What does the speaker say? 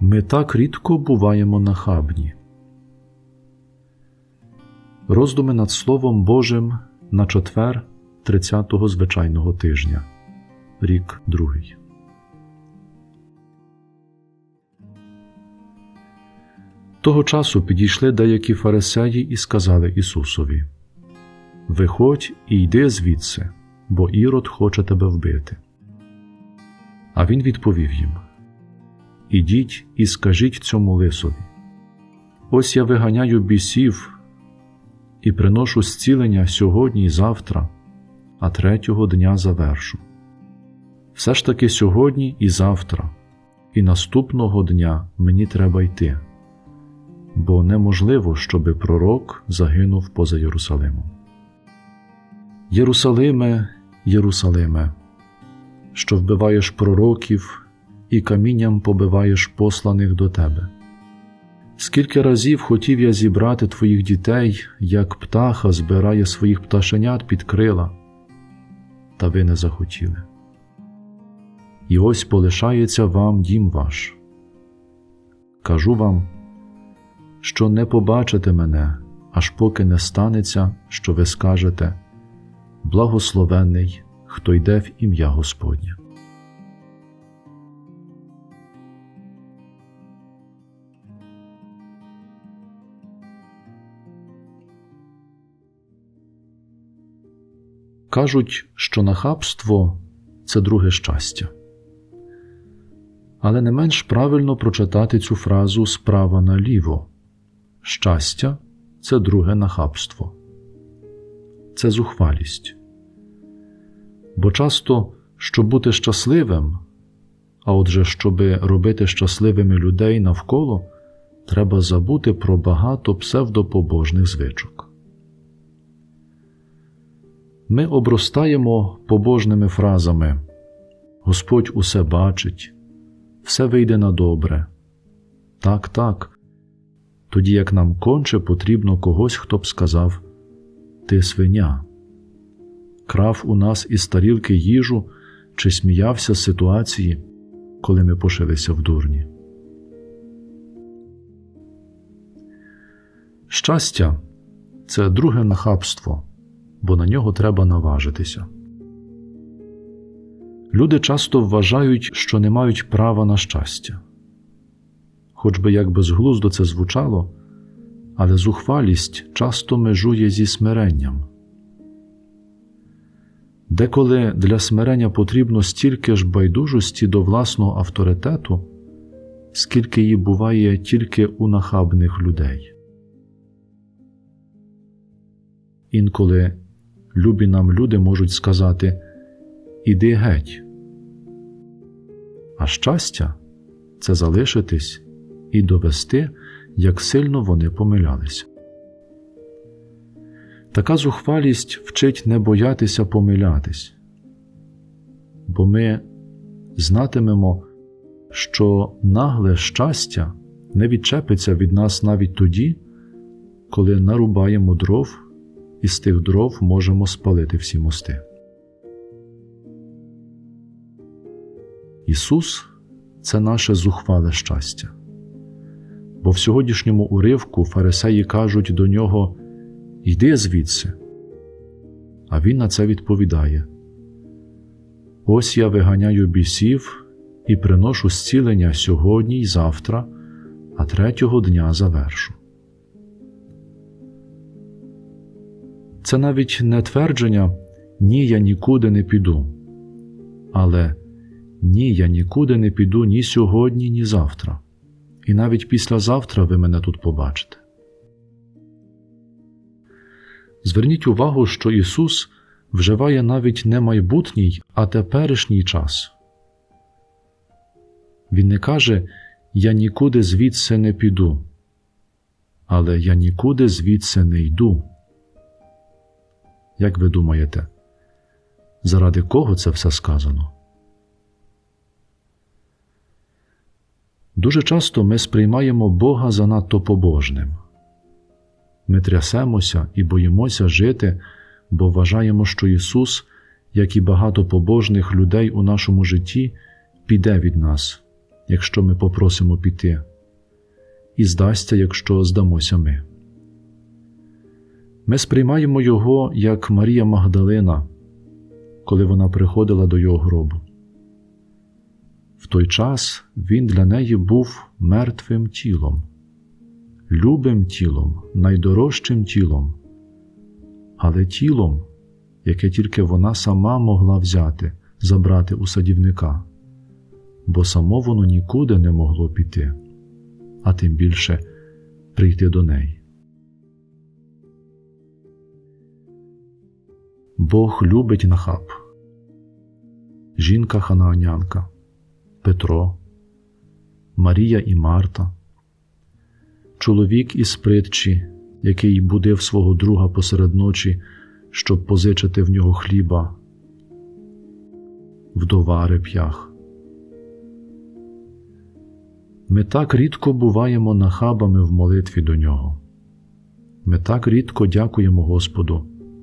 Ми так рідко буваємо нахабні. Роздуми над Словом Божим на четвер 30-го звичайного тижня, рік другий. Того часу підійшли деякі фарисеї і сказали Ісусові: Виходь і йди звідси, бо Ірод хоче тебе вбити. А він відповів їм: Ідіть і скажіть цьому лисові. Ось я виганяю бісів і приношу зцілення сьогодні і завтра, а третього дня завершу. Все ж таки сьогодні і завтра, і наступного дня мені треба йти, бо неможливо, щоби пророк загинув поза Єрусалимом. Єрусалиме, Єрусалиме, що вбиваєш пророків і камінням побиваєш посланих до тебе. Скільки разів хотів я зібрати твоїх дітей, як птаха збирає своїх пташенят під крила, та ви не захотіли. І ось полишається вам дім ваш. Кажу вам, що не побачите мене, аж поки не станеться, що ви скажете Благословенний, хто йде в ім'я Господнє. Кажуть, що нахабство це друге щастя. Але не менш правильно прочитати цю фразу справа наліво щастя це друге нахабство, це зухвалість. Бо часто, щоб бути щасливим, а отже, щоби робити щасливими людей навколо, треба забути про багато псевдопобожних звичок. Ми обростаємо побожними фразами Господь усе бачить, все вийде на добре. Так, так. Тоді як нам конче потрібно когось, хто б сказав Ти свиня, крав у нас із тарілки їжу чи сміявся з ситуації, коли ми пошилися в дурні. Щастя це друге нахабство бо на нього треба наважитися. Люди часто вважають, що не мають права на щастя. Хоч би як безглуздо це звучало, але зухвалість часто межує зі смиренням. Деколи для смирення потрібно стільки ж байдужості до власного авторитету, скільки її буває тільки у нахабних людей. Інколи любі нам люди можуть сказати Іди геть. А щастя це залишитись і довести, як сильно вони помилялися. Така зухвалість вчить не боятися помилятись, бо ми знатимемо, що нагле щастя не відчепиться від нас навіть тоді, коли нарубаємо дров і з тих дров можемо спалити всі мости. Ісус це наше зухвале щастя. Бо в сьогоднішньому уривку фарисеї кажуть до нього Йди звідси. А він на це відповідає: Ось я виганяю бісів і приношу зцілення сьогодні й завтра, а третього дня завершу. Це навіть не твердження ні, я нікуди не піду, але ні, я нікуди не піду ні сьогодні, ні завтра, і навіть післязавтра ви мене тут побачите. Зверніть увагу, що Ісус вживає навіть не майбутній, а теперішній час. Він не каже Я нікуди звідси не піду, але я нікуди звідси не йду. Як ви думаєте, заради кого це все сказано? Дуже часто ми сприймаємо Бога занадто побожним. Ми трясемося і боїмося жити, бо вважаємо, що Ісус, як і багато побожних людей у нашому житті, піде від нас якщо ми попросимо піти, і здасться, якщо здамося ми. Ми сприймаємо Його як Марія Магдалина, коли вона приходила до його гробу. В той час він для неї був мертвим тілом, любим тілом, найдорожчим тілом, але тілом, яке тільки вона сама могла взяти, забрати у садівника, бо само воно нікуди не могло піти, а тим більше прийти до неї. Бог любить нахаб, жінка ханаанянка, Петро, Марія і Марта, чоловік із притчі, який будив свого друга посеред ночі, щоб позичити в нього хліба, вдова реп'ях. Ми так рідко буваємо нахабами в молитві до нього. Ми так рідко дякуємо Господу